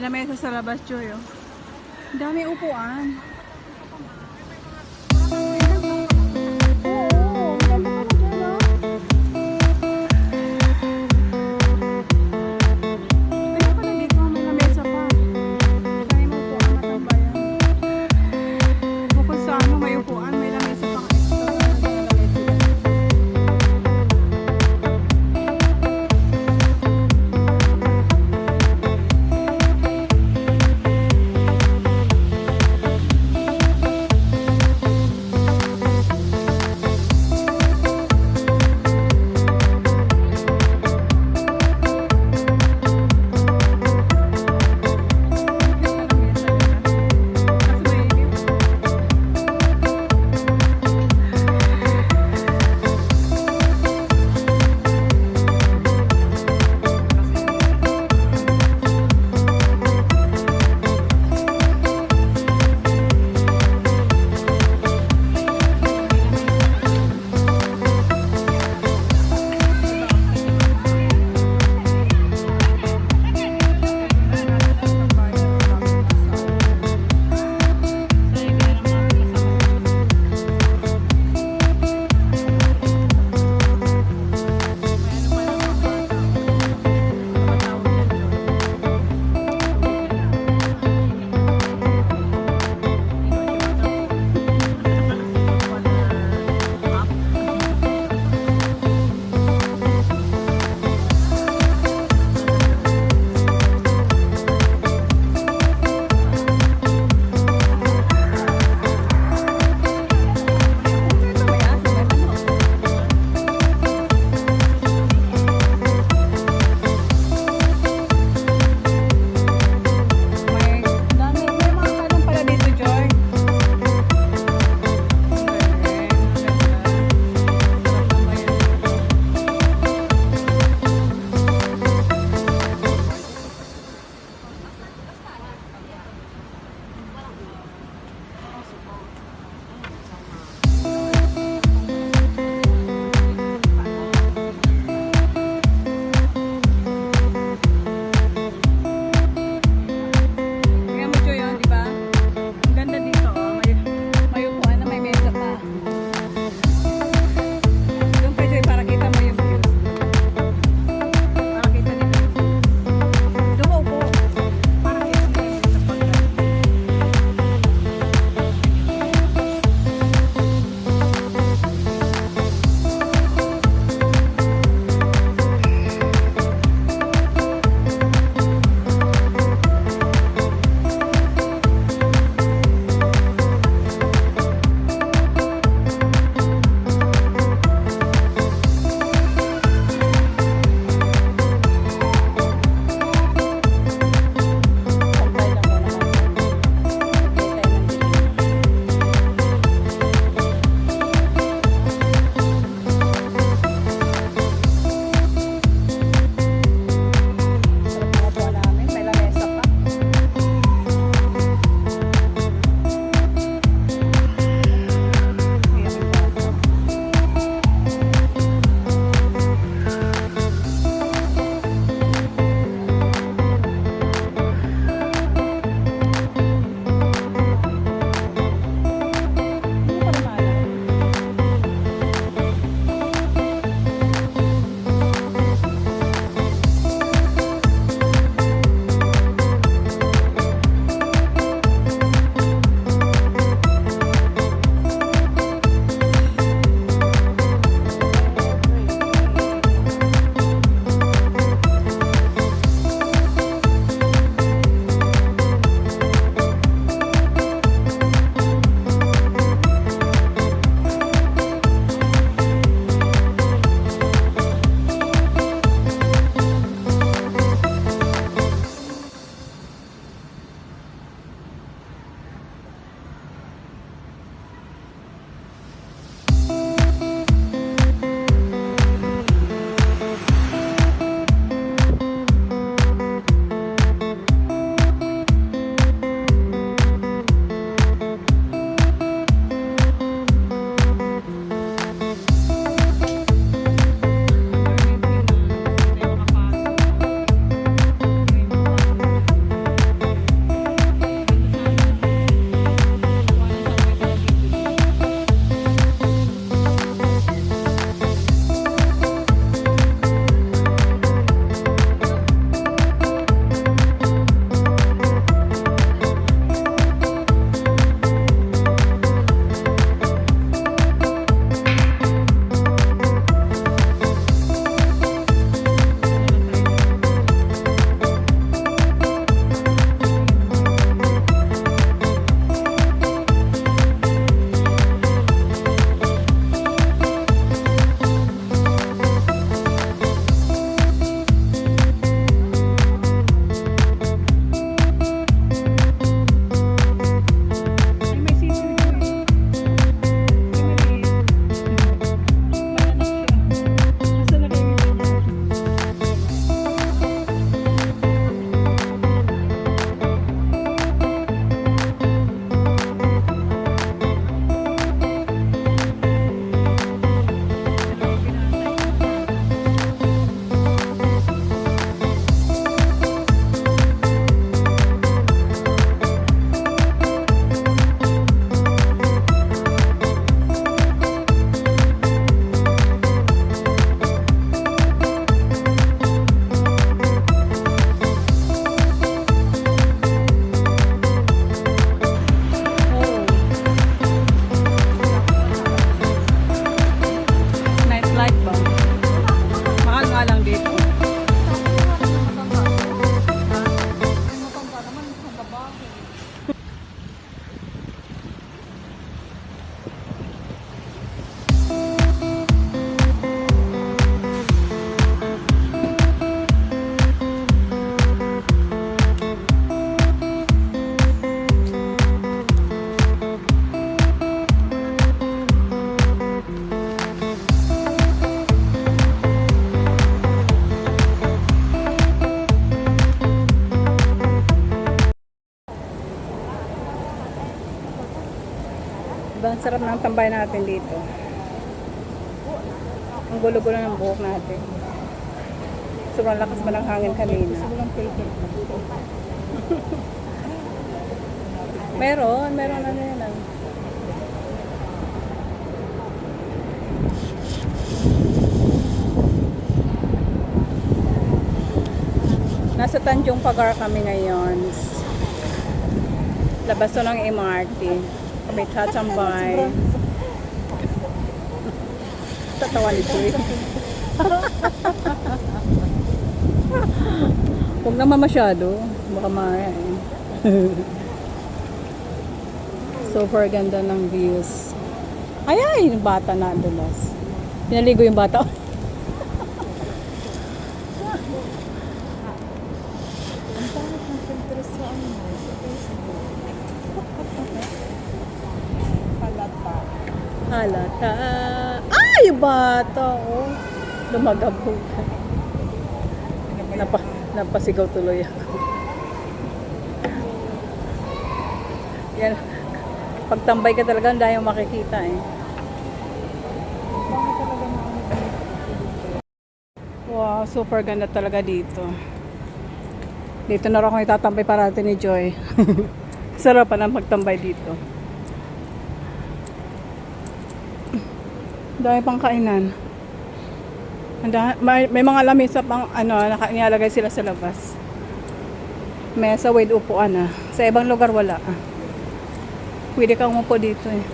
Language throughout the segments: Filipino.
lamesa sa labas, Joy. Oh. Dami upuan. Diba, ang sarap ng tambay natin dito. Ang gulo-gulo ng buhok natin. Sobrang lakas ba ng hangin kanina? meron, meron ano yan. ah. Nasa Tanjong Pagar kami ngayon. Labas to ng MRT. Kami tatambay. Tatawa ni Joy. Huwag naman masyado. Baka maya eh. Super ganda ng views. Ay ay, yung bata na dulas. Pinaligo yung bata. Ang pangit ng filter sa ano, sa Facebook. Halata. Halata. Ay, yung bata. Oh. Lumagabog. Napa, napasigaw tuloy ako. Yan. Pagtambay ka talaga, ang dahil makikita eh. Wow, super ganda talaga dito. Dito na rin ako itatambay parati ni Joy. Sarap pa ng magtambay dito. Dahil pang kainan. May, may mga lamesa pang ano, nilalagay sila sa labas. Mesa with upuan ah. Sa ibang lugar wala ah. Pwede kang umupo dito eh.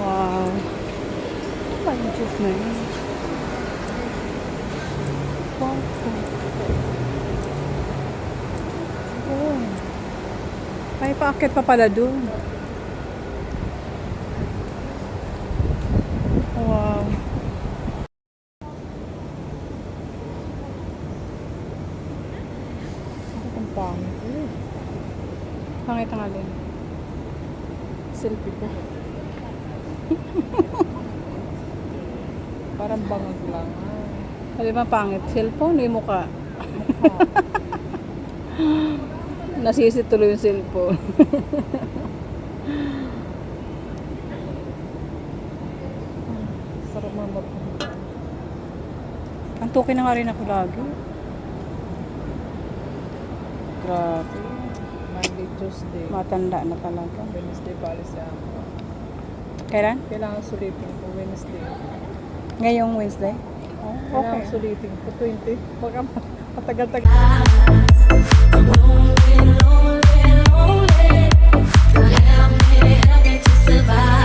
Wow. Ano ba na yun? Wow. Oh. Ay, paakit pa pala dun. Wow. Bakit ang pangit eh? Pangit ang alin. Selfie ko. Parang bangag lang. Alin ba pangit? Cellphone, yung mukha. Nasisi tuloy yung cellphone. Sarap ang tuki na nga rin ako lagi. Grabe. Monday, Tuesday. Matanda na talaga. Wednesday pala siya. Ano. Kailan? Kailangan sulitin ko Wednesday. Ngayong Wednesday? Oh, okay. Kailangan sulitin ko 20. Baka matagal-tagal. Lonely, lonely, lonely. Help me, help me to survive.